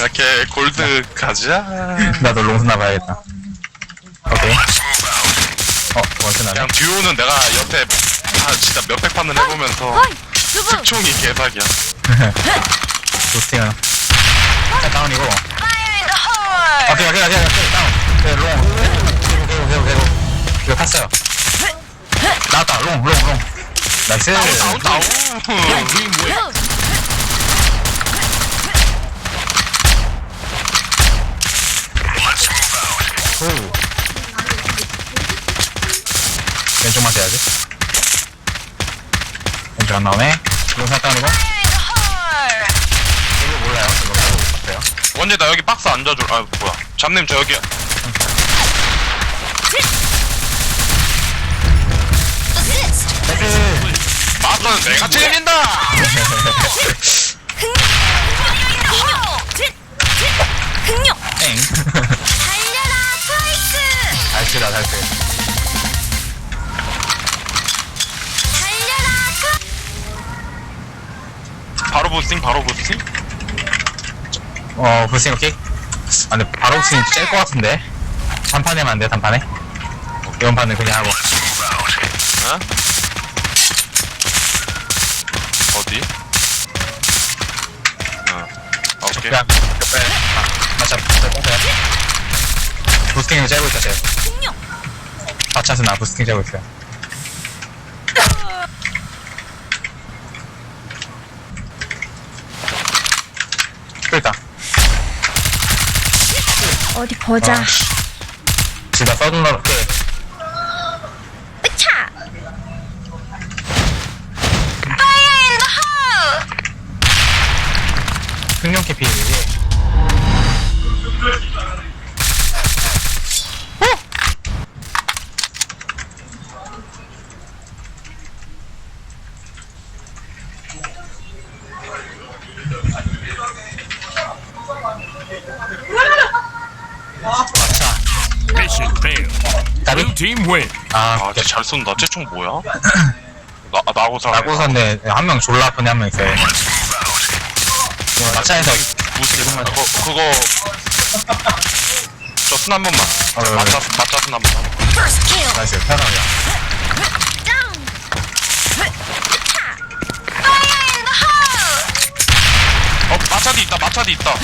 이렇게 골드 가자. 나도 롱스나 봐야겠다. 오케이. 어, 원스 나네. 그냥 듀오는 내가 옆에 아, 진짜 몇백 판을 해보면서 어이, 특총이 개사기야. 부스팅은. 자, 다운이고. Fire in the hole. 오케이, 오케이, 오케이, 오케이, 다운. 오케이, 롱. 개고, 개고, 개고, 개고. 이거 탔어요. 나왔다, 롱, 롱, 롱. 나이스. 다운 다운. Move. 오. 왼쪽만 돼야지. 왼쪽 안 나오네. the hole. 이거 몰라요. 이거 빼고 못 봤어요. 원재 나 여기 박스 앉아줄. 아 뭐야? 잡님 저 여기. Assist. 나이스. 맞서는 내가 책임진다. 흥룡 땡. 달려라 트와이스 나이스다, 나이스. 바로 부스팅 바로 부스팅. 어, 불싱 오케이. 아, 근데 바로 불싱이 짤것 같은데. 단판에 하면 안 돼, 단판에. 이번 판은 그냥 하고. 어? 어디? 어. 아, 오케이. 그냥, 옆에. 아, 맞아, 맞아. 부스팅을 짤고 있다, 쟤. 흥룡 바차스 나 부스팅 짤고 있어요. 어디 보자 아. 둘다 써둔다, 오케 잘 쏜다. 쟤총 뭐야? 나, 아, 나고사. 나고선데 한 명 졸라 아픈 한명 있어요. 이거 낙차에서 무슨 게 그거, 그거. 저순 한 번만. 어, 네, 맞자, 맞자 순한 번만. First kill 나이스 편하게. down 으차 Fire in the hole 어, 마차디 있다, 마차디 있다.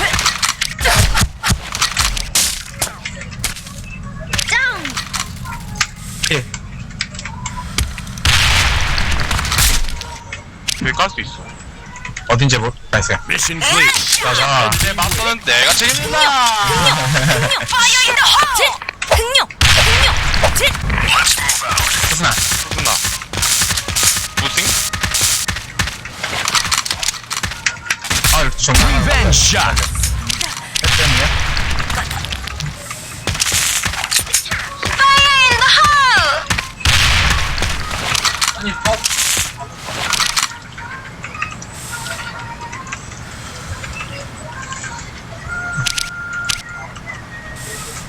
down 킬. 여기 깔수 있어. 어딘지 모 나이스. Mission clear. 맞아. 이제 맞서는 내가 책임진다. Fire in the hole 흥룡 흥룡 진 수순아. 무슨나? 무슨? 아, 좀. Revenge shot.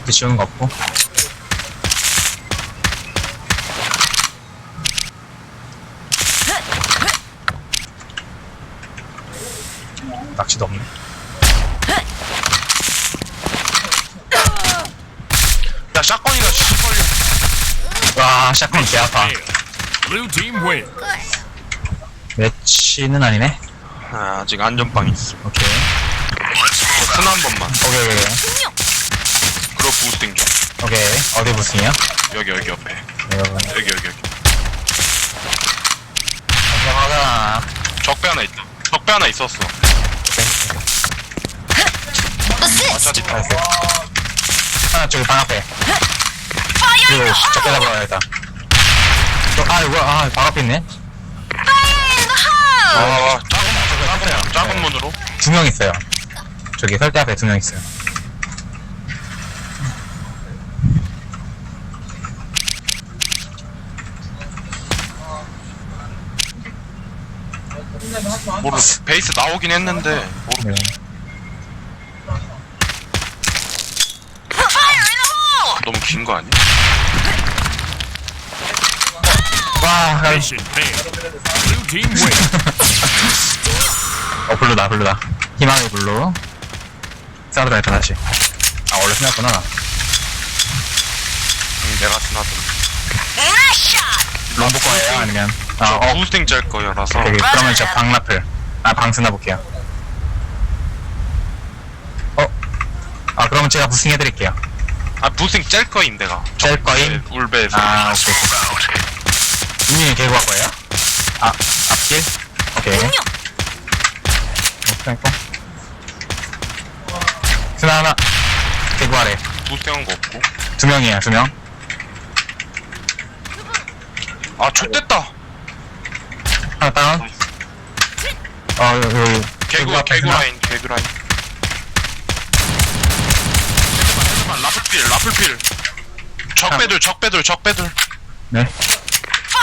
이렇게 쉬운 거 없고. 낚시도 없네. 야, 샷건이다, 씨발려. 와, 샷건 개 아파. Failed. Blue team win. 매치는 아니네. 아, 아직 안전빵 있어. 오케이. 순한 번만. 오케이, 오케이, 오케이. 부스팅 좀. 오케이. 어디 부스팅이야? 여기, 여기 옆에. 여기, 여기, 여기. 감사하다. 적배 하나 있다. 적배 하나 있었어. 마차디 있다. 나이스. 하나 저기 방 앞에. 그리고 hole 잡아야겠다. 저, 아, 이거, 아, 방 앞에 있네. 아, 작은 문, 작은 문, 작은 문으로. 두 명 있어요. 저기 설대 앞에 두 명 있어요. 모르 베이스 나오긴 했는데 모르 네. 너무 긴 거 아니야? 와, 아, Mission failed. Blue team win. 어, 블루다, 블루다. 희망의 블루. 스타드라이트 다시. 아, 원래 스나구나. 응, 내가 스나들. 나이스 샷! 롱보 거예요? 아니면? 아, 저 어, 부스팅 짤 거여라서. 오케이. 그러면 저 방라플. 아, 방스나 볼게요. 어? 아, 그러면 제가 부스팅 해드릴게요. 아, 부스팅 짤 거임, 내가. 짤 거임? 울베에서. 아, 오케이. 이민이 개구 할 거예요? 아, 앞길? 오케이. 스나 있고. 스나 하나. 개구 아래. 부스팅 한거 없고. 두 명이에요, 두 명. 아, 좆됐다. 하나 다운. 어, 여기, 여기. 개구, 개구. 라인, 개구 라인. 헤드만, 헤드만, 라플필, 라플필. 적배들, 적배들, 적배들. 네.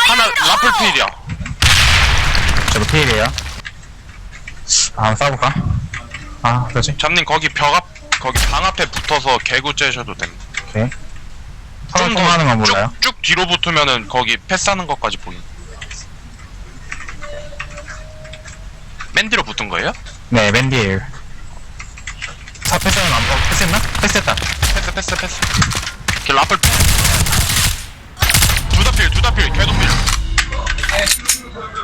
하나, 라플필이야. 저도 피해이에요 아, 한번 싸볼까? 아, 그러지? 잡님, 거기 벽 앞, 거기 방 앞에 붙어서 개구 째셔도 됩니다. 오케이. 서로 통하는 건 몰라요? 쭉, 쭉 뒤로 붙으면은 거기 패스하는 것까지 보임. 맨 뒤로 붙은 거예요? 네, 맨디에요. 사, 패스는 안, 어, 패스했나? 패스했다. 패스, 패스, 패스. 걔 라플. 두다 필, 두다 필, 개도 필.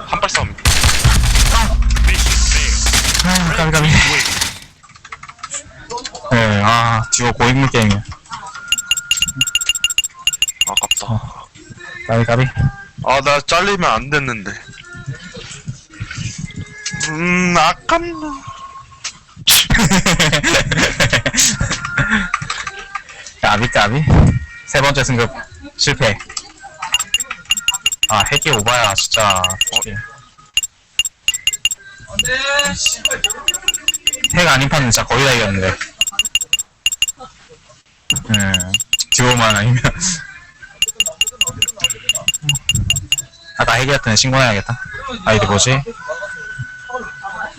한발 싸움. 아, 까비. 네, 아, 듀오 고인물 게임이야. 아깝다. 까비, 까비. 아, 나 잘리면 안 됐는데. 음, 아깝나. 까비, 까비. 세 번째 승급 실패. 아, 핵이 오바야, 진짜. 핵 아닌 판은 진짜 거의 다 이겼는데. 음, 듀오만 아니면. 아까 핵이었던 애 신고해야겠다. 아이디 뭐지?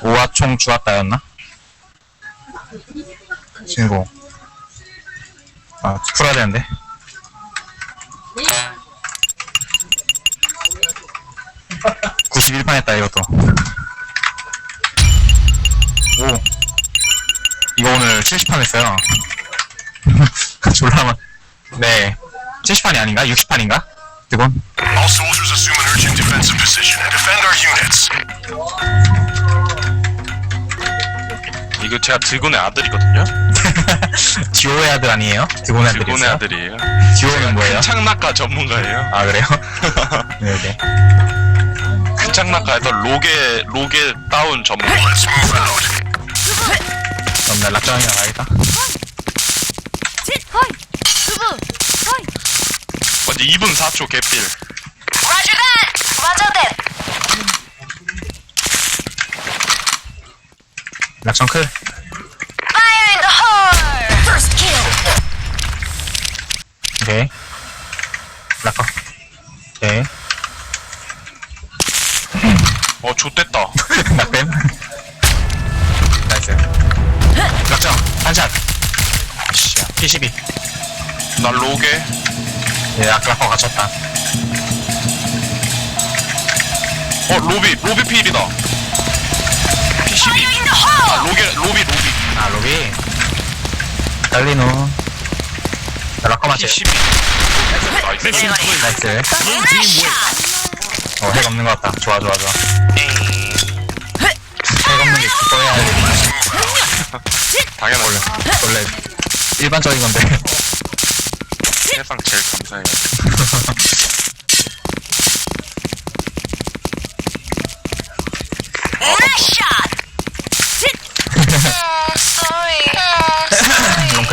우아총 주었다였나? 신고. 아, 풀어야 되는데. (91판) 했다 이것도 오 이거 오늘 (70판) 했어요 졸라만 네 (70판이) 아닌가 (60판인가) 뜨곤 All soldiers assume an urgent defensive position and defend our units. 이거 제가 들고의 아들이거든요? 듀오의 아들 아니에요? 드곤 아들이 들고의 있어요? 아들이에요. 듀오는 뭐예요? 큰창낙하 전문가예요. 아 그래요? 네, 네. 큰창낙하에서 로게, 로게 다운 전문가. 그럼 나 락장이나 가야겠다 짓! 허이! 두부! 허이! 먼저 2분 4초 개필. Roger that! Roger that! 락장 클! 오케이. 락커. 오케이. 어, 좆됐다. 낙뱀 나이스. 락장 한샷. 씨야. P12 난 로게. 예 아까 락커 갇혔다. 어, 로비, 로비 필이다. 아! 로게, 로비, 로비. 아 로비 달리노 락커 맞지? P12. 나이스. Clear. 나이스 Blue team Nice win. shot! 어핵 없는 것 같다 좋아 좋아 좋아 핵 없는 게 기뻐야 돼 당연하죠. 원래 일반적인 건데 세상 제일 감사해요. Nice shot! 짓! sorry. sorry. 롱클?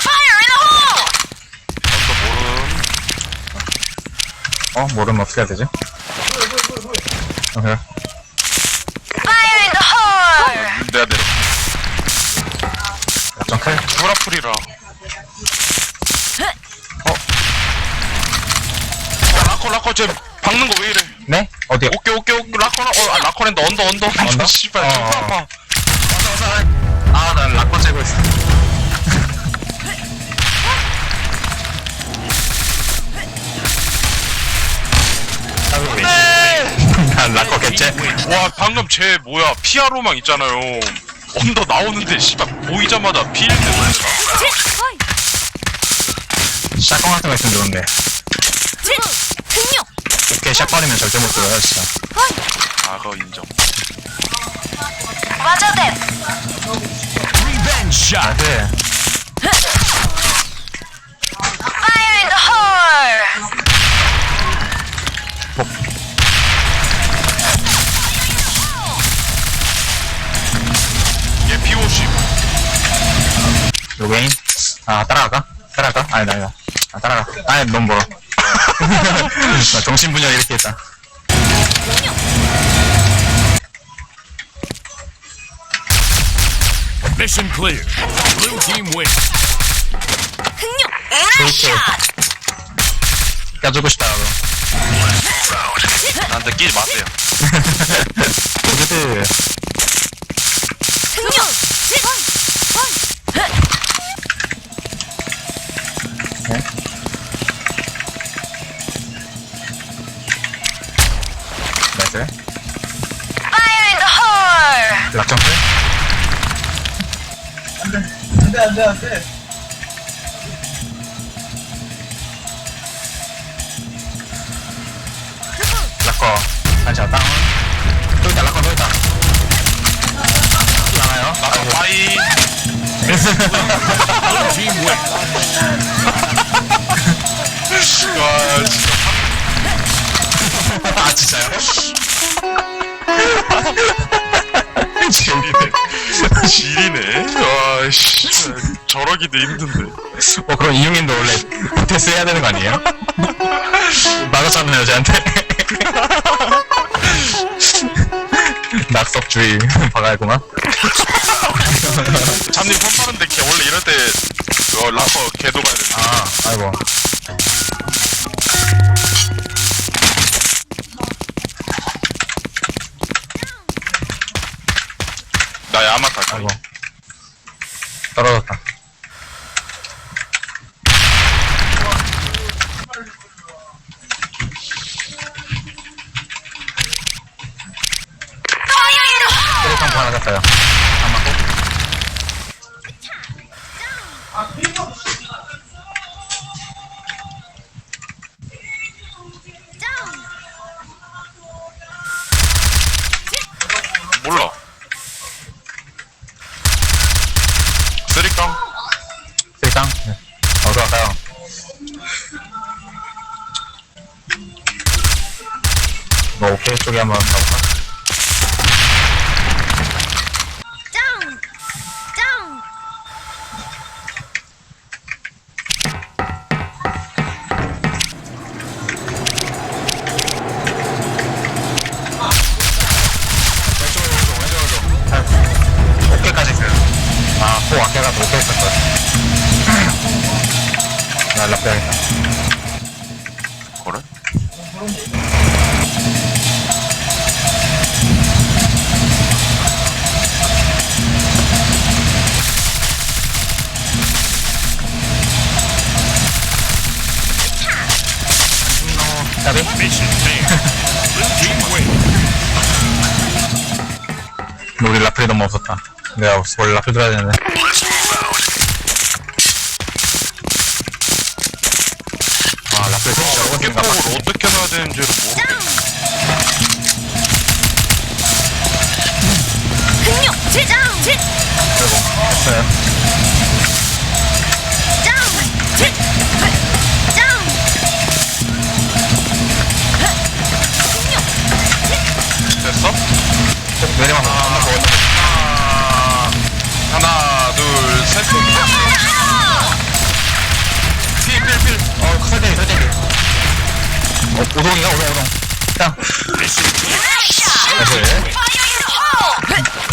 Fire in the hole! 먼저 모름. 어? 모르면 어떻게 해야 되지? 오케이 Fire in the hole! 내가 내려. 락장 클? 브라풀이라. 어? 야, 라커, 라커, 쟤 박는 거 왜 이래? 네? 어디요? 오케이, 오케이, 오케이. 라커, 라 어, 아, 라커랜다. 언더, 언더. 언더? 씨발, 어, 좀 어. 아파. 아, 난 락커 째고 있어. 와, 방금 쟤 뭐야. 피아로망 있잖아요. 언더 나오는데 씨발 보이자마자 필드 놀더라 샷건 같은 거 있으면 좋은데. 이렇게 샷건이면 절대 못 들어요, 진짜. 아 그거 인정 와저댐 shot. 네. Fire in the hole 로게인. 아, 따라갈까? 따라갈까? 아니다, 아니다. 아, 따라가. 아니, 너무 멀어. 나 정신분열 이렇게 했다. Mission clear. Blue team wins. 흥룡 그렇게. 에라샷 껴주고 싶다, 나도. 나한테 끼지 마세요 보드들. 흥룡 나 hole 락정플. 락커. 다시 왔다. 또 있다, 락커 또 있다. 나가요. 나도 빠이 Blue team wins. 와 진짜 아, 진짜요? 지리네 지리네 와 씨 저러기도 힘든데 어, 그럼 이용인도 원래 테스트 해야 되는 거 아니에요? 맞았잖아요, 저한테. 낙석주의 박아야구만. 손 빠른데 걔 원래 이럴 때 어, 라퍼 개도 가야 되나 아, 아이고. 야마 탈까 아이고. 떨어졌다. 한번 가볼까? 오케이까지 있어요. 아, 오케이 했었거든. 나 연락 해야겠다. 라플이 너무 없었다. 내가 원래 라플 들어야 되는데. 아, 라플 진짜 어딘가 봐. 어깨폭을 어떻게 놔야 되는지를 모르겠네 흥룡 제장 제 그리고 제 Down 됐어? 내리막 아, 하나 둘 셋 필 필 필 어, 설대기, 설대기. 어, 오동이가 오동. Mission clear. 나이스.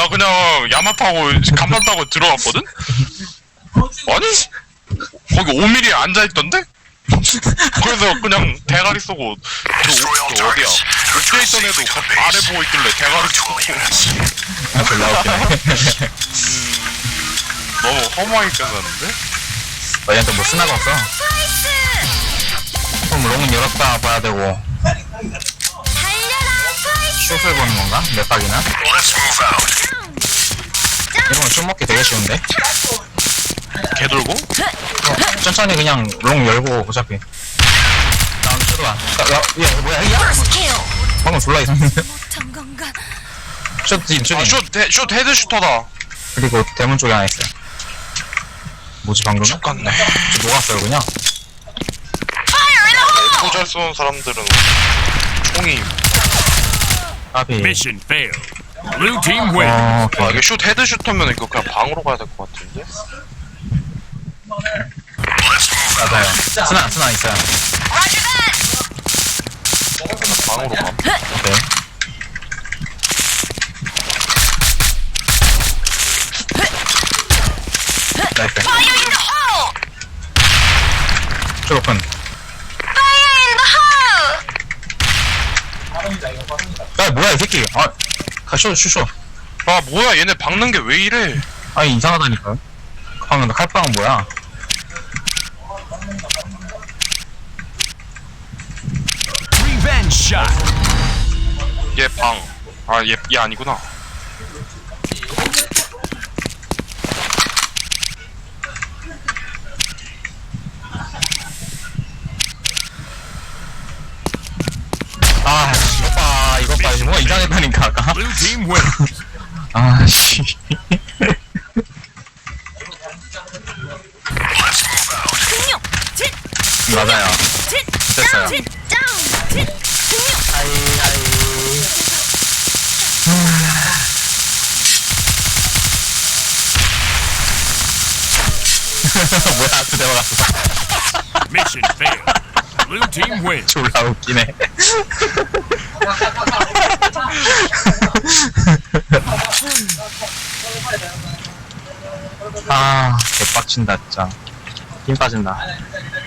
나 그냥 야마 타고 간만 타고 들어갔거든? 아니 거기 5mm에 앉아있던데? 그래서 그냥 대가리 쏘고 저, 저 어디야 옥에 있던 애도 그 아래 보고 있길래 대가리 쏘고 아 졸라 웃기네 너무 허무하게 끝났는데? 어, 얘한테 뭐 쓰나가 없어 나이스! 그럼 롱은 열었다 봐야 되고 숏을 보는 건가? 몇 박이나? 이러면 숏 먹기 되게 쉬운데? 개 돌고? 어, 천천히 그냥 롱 열고 어차피 다음 숏 와. 야, 야, 야, 뭐야, 야! 방금 졸라 아, 팀. 슛, 대, 슛 헤드슈터다. 그리고 대문 쪽에 하나 있어요. 뭐지 방금? 저 똑같네. 녹았어요 그냥? 포잘 쏘는 사람들은 총이. 까비. Mission failed. Blue team win. 어, 아, 오케이. 이게 슛 헤드슈터면 이거 그냥 방으로 가야 될 것 같은데? 맞아요. 스나, 스나 있어요. 방으로 가. 오케이. 나이스. Fire in the hole! 숏 오픈. Fire in the hole! 야, 뭐야, 이 새끼. 아, 가, 숏, 숏, 숏. 아, 뭐야, 얘네 박는 게 왜 이래? 아니, 이상하다니까요. 방금 나 칼빵은 뭐야? Revenge shot. 얘 방. 아, 얘, 얘 아니구나. 아, 씨, 이거 봐, 이거 봐. 뭐가 이상했다니까, 아까. Blue team win. 아, 씨. 흥룡! 진! 맞아요. 진! 됐어요. 진! 진! 아이, 아이. 뭐야, 두 대화 갔어. Mission failed. Blue team win. 졸라 웃기네. 아, 개빡친다, 진짜. 힘 빠진다.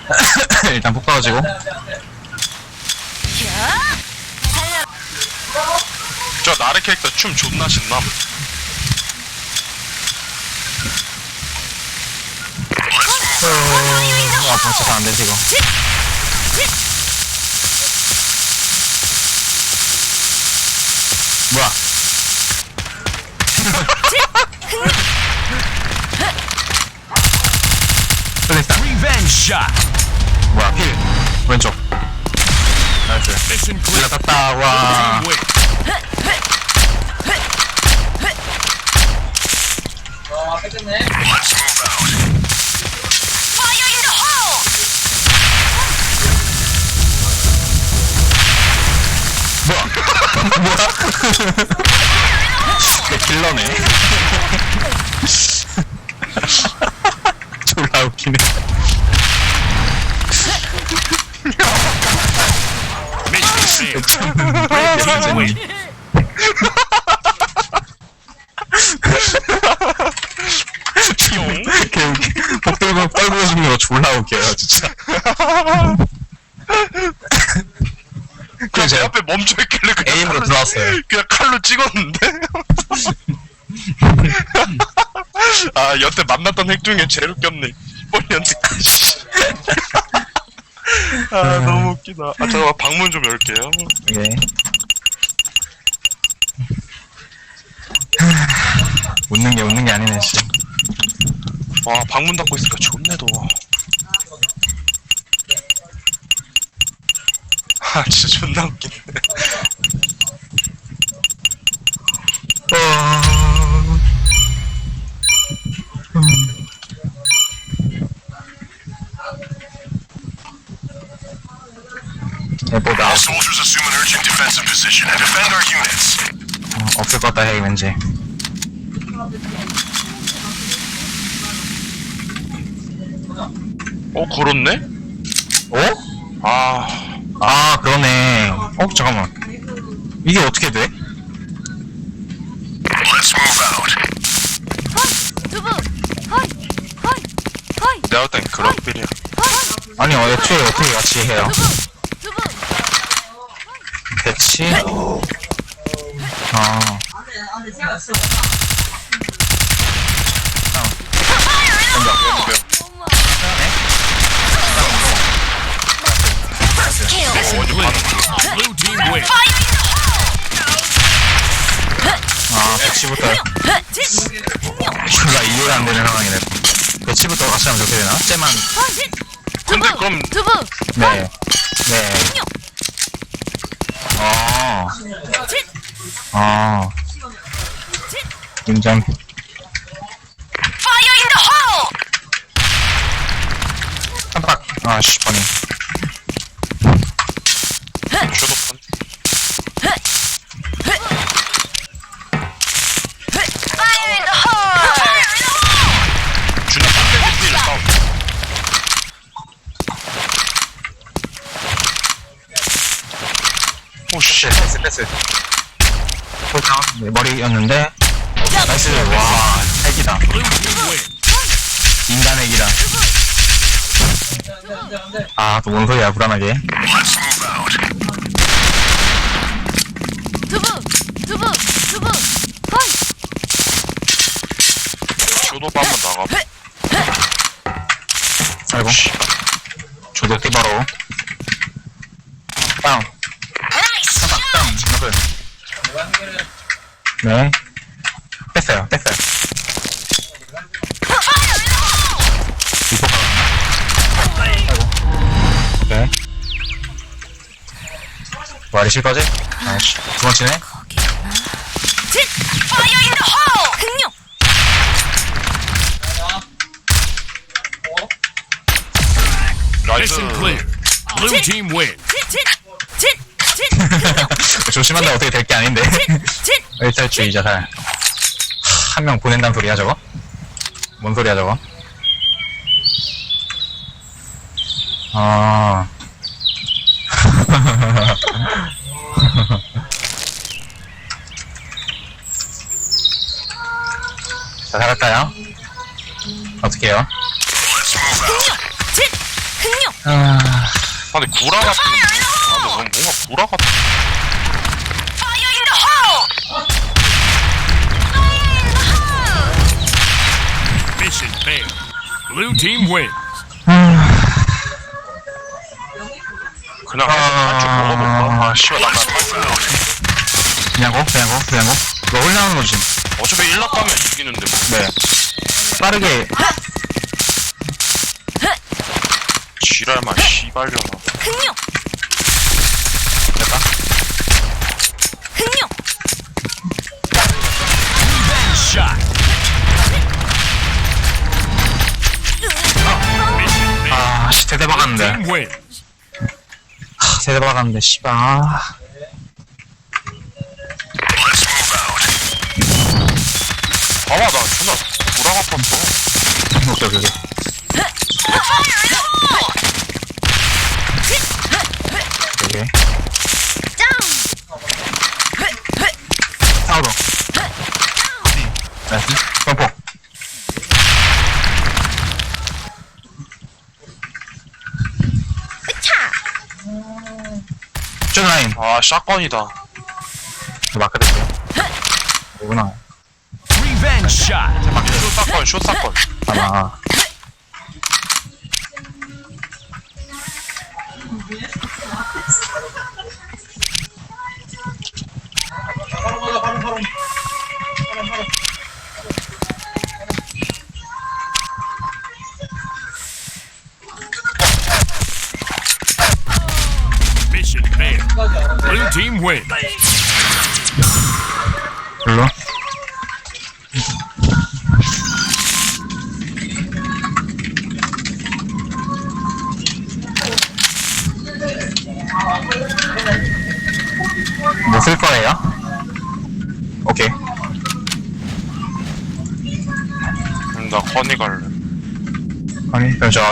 일단 푹 떨어지고. 저 나르 캐릭터 춤 존나 신남. 아, 벌써 안 되지, 이거. 플레이스타. Revenge shot. 뭐야, 필. 왼쪽. 나이스. Mission clear. 올라갔다, 와. team win. Let's move out. Fire in the hole! 내 킬러네. 졸라 웃기네. Mission failed. Red team win. 용. 개웃기. 복들고 뻘고 죽는 거 졸라 웃겨요, 진짜. 그냥 제 제가 앞에 멈춰 있길래 그냥 에임으로 칼로- 들어왔어요. 그냥 칼로 찍었는데? 아, 여태 만났던 핵 중에 제일 웃겼네. 뻔이었네. 아, 너무 웃기다. 아, 잠깐만, 방문 좀 열게요. 예. 웃는 게 웃는 게 아니네, 씨. 와, 방문 닫고 있으니까 좋네, 더워. 아, 진짜 존나 웃기네. 어... 있을 것 같다 해 왠지 어 그렇네? 어? 아 아 그러네 어 잠깐만 이게 어떻게 돼? Let's move out. 헐, 두부. 헐, 헐, 헐, 내가 땐 그런 헐, 아니 어, 애초에 어떻게 같이 해요? 두부. 배치? 아 엄마. 스킬. Blue team wins. 아, 배치부터 이가 이해가 안 되는 상황이네 배치부터 같이 하면 좋게 되나? 쟤만 근데 그럼- 두부. 네 네. 어, 진. 어. 인정. 깜빡. 아, 씨, 뻔히. 쇼도판 Fire in the hole. Fire in the hole. 준아 딴데 빌 싸움 패스. 홀다운. 네, 머리였는데. 나이스. 와, 핵이다. 인간 핵이다. 아, 또 뭔 소리야, 불안하게. 두부. 두부. 두부. 헐. 한번 나가 아이고. 조덕기 바로. 빵. 정글. 네. 뺐어요, 뺐어요. 이거? 아이고. 말이실 거지? 아이씨. 두 번째네? 진. Fire in the hole. 흥룡. Mission clear. Blue team wins. 조심한다 어떻게 될 게 아닌데. 진. 일탈주의 자 살. 한 명 보낸다는 소리야, 저거? 뭔 소리야, 저거? 아. 자, 살았다요? 어떻게 해요? 흥룡. 진. 흥룡. 아, 아니 구라 같은 아 근데 뭔가 구라 같은 Failed. Blue team wins. 그냥 먹어볼까? 아, 씨발, 나. 그냥 고, 그냥 고, 그냥 고. 너 홀나오는 거지? 어차피 1락 가면 이기는데 뭐 네. 빠르게, 지랄만 씨발려나 흥룡. 아, 씨, 대대 박았는데. Team wins. 하, 대대 박았는데, 씨발. 아. 봐봐 나 존나 구라 같았어 오케이, 오케이, 오케이. 오케이. Down. 사우도. 나이스. 점포. 차. 쭈라인. 아 샷건이다 마크 됐어요. 뭐구나. Revenge shot. 숏사건 숏사건 아마.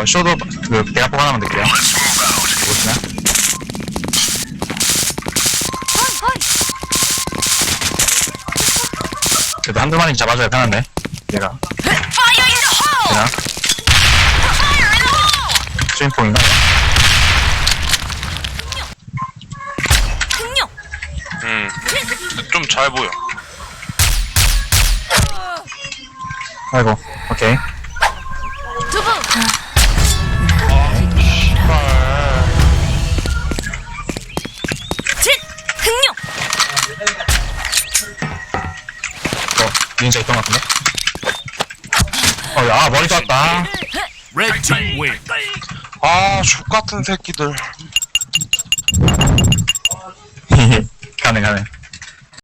저 쇼도 그 대학폭 하나만 넣을게요. 보시나? 그래도 한두 마리 잡아줘야 편한데. 얘가. 되나? 홀 스윙폭인가? 흥룡 응. 좀잘 보여. 아이고, 오케이. 어. Red team win. 아, 족 같은 새끼들.